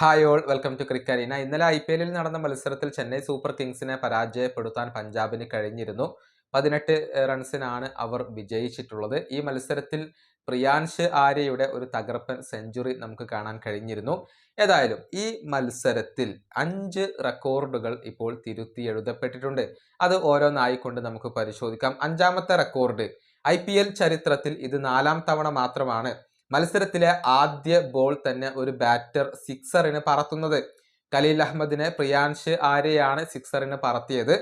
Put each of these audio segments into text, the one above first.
Hi all welcome to Crickarena ഇന്നലെ I P എല്ലിൽ നടന്ന മത്സരത്തിൽ ചെന്നൈ സൂപ്പർ കിങ്സിനെ പരാജയപ്പെടുത്താൻ പഞ്ചാബിന് കഴിഞ്ഞിരുന്നു. പതിനെട്ട് റൺസിനാണ് അവർ വിജയിച്ചിട്ടുള്ളത്. ഈ മത്സരത്തിൽ പ്രിയാൻഷ് ആര്യയുടെ ഒരു തകർപ്പൻ സെഞ്ചുറി നമുക്ക് കാണാൻ കഴിഞ്ഞിരുന്നു. ഏതായാലും ഈ മത്സരത്തിൽ അഞ്ച് റെക്കോർഡുകൾ ഇപ്പോൾ തിരുത്തി എഴുതപ്പെട്ടിട്ടുണ്ട്. അത് ഓരോന്നായിക്കൊണ്ട് നമുക്ക് പരിശോധിക്കാം. അഞ്ചാമത്തെ റെക്കോർഡ് ഐ ചരിത്രത്തിൽ ഇത് നാലാം തവണ മാത്രമാണ് മത്സരത്തിലെ ആദ്യ ബോൾ തന്നെ ഒരു ബാറ്റർ സിക്സറിന് പറത്തുന്നത്. കലീൽ അഹമ്മദിനെ പ്രിയാൻഷ് ആര്യയാണ് സിക്സറിന് പറത്തിയത്.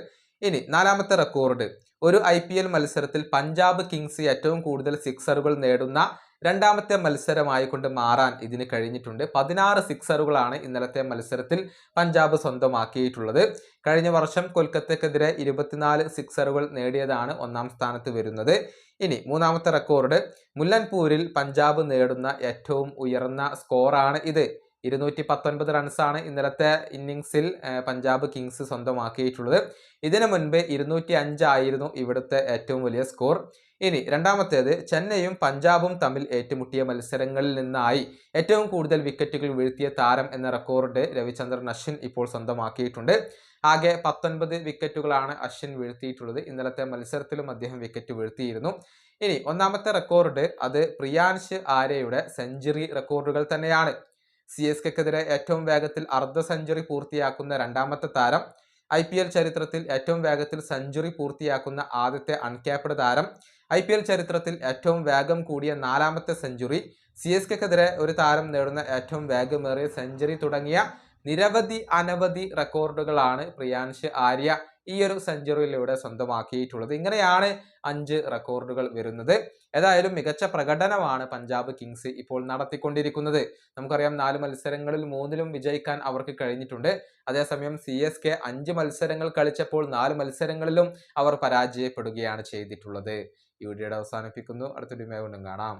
ഇനി നാലാമത്തെ റെക്കോർഡ് ഒരു ഐ മത്സരത്തിൽ പഞ്ചാബ് കിങ്സ് ഏറ്റവും കൂടുതൽ സിക്സറുകൾ നേടുന്ന രണ്ടാമത്തെ മത്സരമായിക്കൊണ്ട് മാറാൻ ഇതിന് കഴിഞ്ഞിട്ടുണ്ട്. പതിനാറ് സിക്സറുകളാണ് ഇന്നലത്തെ മത്സരത്തിൽ പഞ്ചാബ് സ്വന്തമാക്കിയിട്ടുള്ളത്. കഴിഞ്ഞ വർഷം കൊൽക്കത്തക്കെതിരെ ഇരുപത്തിനാല് സിക്സറുകൾ നേടിയതാണ് ഒന്നാം സ്ഥാനത്ത് വരുന്നത്. ഇനി മൂന്നാമത്തെ റെക്കോർഡ്. മുല്ലൻപൂരിൽ പഞ്ചാബ് നേടുന്ന ഏറ്റവും ഉയർന്ന സ്കോറാണ് ഇത്. ഇരുന്നൂറ്റി പത്തൊൻപത് റൺസാണ് ഇന്നലത്തെ ഇന്നിങ്സിൽ പഞ്ചാബ് കിങ്സ് സ്വന്തമാക്കിയിട്ടുള്ളത്. ഇതിനു മുൻപ് ഇരുന്നൂറ്റി അഞ്ചായിരുന്നു ഇവിടുത്തെ ഏറ്റവും വലിയ സ്കോർ ഇനി രണ്ടാമത്തേത് ചെന്നൈയും പഞ്ചാബും തമ്മിൽ ഏറ്റുമുട്ടിയ മത്സരങ്ങളിൽ നിന്നായി ഏറ്റവും കൂടുതൽ വിക്കറ്റുകൾ വീഴ്ത്തിയ താരം എന്ന റെക്കോർഡ് രവിചന്ദ്രൻ അശ്വിൻ ഇപ്പോൾ സ്വന്തമാക്കിയിട്ടുണ്ട്. ആകെ പത്തൊൻപത് വിക്കറ്റുകളാണ് അശ്വിൻ വീഴ്ത്തിയിട്ടുള്ളത്. ഇന്നലത്തെ മത്സരത്തിലും അദ്ദേഹം വിക്കറ്റ് വീഴ്ത്തിയിരുന്നു. ഇനി ഒന്നാമത്തെ റെക്കോർഡ് അത് പ്രിയാൻഷ് ആര്യയുടെ സെഞ്ചുറി റെക്കോർഡുകൾ തന്നെയാണ്. സി എസ് കെക്കെതിരെ ഏറ്റവും വേഗത്തിൽ അർദ്ധ സെഞ്ചുറി പൂർത്തിയാക്കുന്ന രണ്ടാമത്തെ താരം. ഐ പി എൽ ചരിത്രത്തിൽ ഏറ്റവും വേഗത്തിൽ സെഞ്ചുറി പൂർത്തിയാക്കുന്ന ആദ്യത്തെ അൺക്യാപ്ഡ് താരം. ഐ പി എൽ ചരിത്രത്തിൽ ഏറ്റവും വേഗം കൂടിയ നാലാമത്തെ സെഞ്ചുറി സി എസ് കെക്കെതിരെ ഒരു താരം നേടുന്ന ഏറ്റവും വേഗമേറിയ സെഞ്ചുറി തുടങ്ങിയ നിരവധി അനവധി റെക്കോർഡുകളാണ് പ്രിയാൻഷ് ആര്യ. ഈ ഒരു സെഞ്ചുറിയിലൂടെ സ്വന്തമാക്കിയിട്ടുള്ളത്. ഇങ്ങനെയാണ് അഞ്ച് റെക്കോർഡുകൾ വരുന്നത്. ഏതായാലും മികച്ച പ്രകടനമാണ് പഞ്ചാബ് കിങ്സ് ഇപ്പോൾ നടത്തിക്കൊണ്ടിരിക്കുന്നത്. നമുക്കറിയാം നാല് മത്സരങ്ങളിൽ മൂന്നിലും വിജയിക്കാൻ അവർക്ക് കഴിഞ്ഞിട്ടുണ്ട്. അതേസമയം സി എസ് കെ അഞ്ച് മത്സരങ്ങൾ കളിച്ചപ്പോൾ നാല് മത്സരങ്ങളിലും അവർ പരാജയപ്പെടുകയാണ് ചെയ്തിട്ടുള്ളത്. ഈ വീഡിയോയുടെ അവസാനിപ്പിക്കുന്നു. അടുത്തൊരു കൊണ്ടും കാണാം.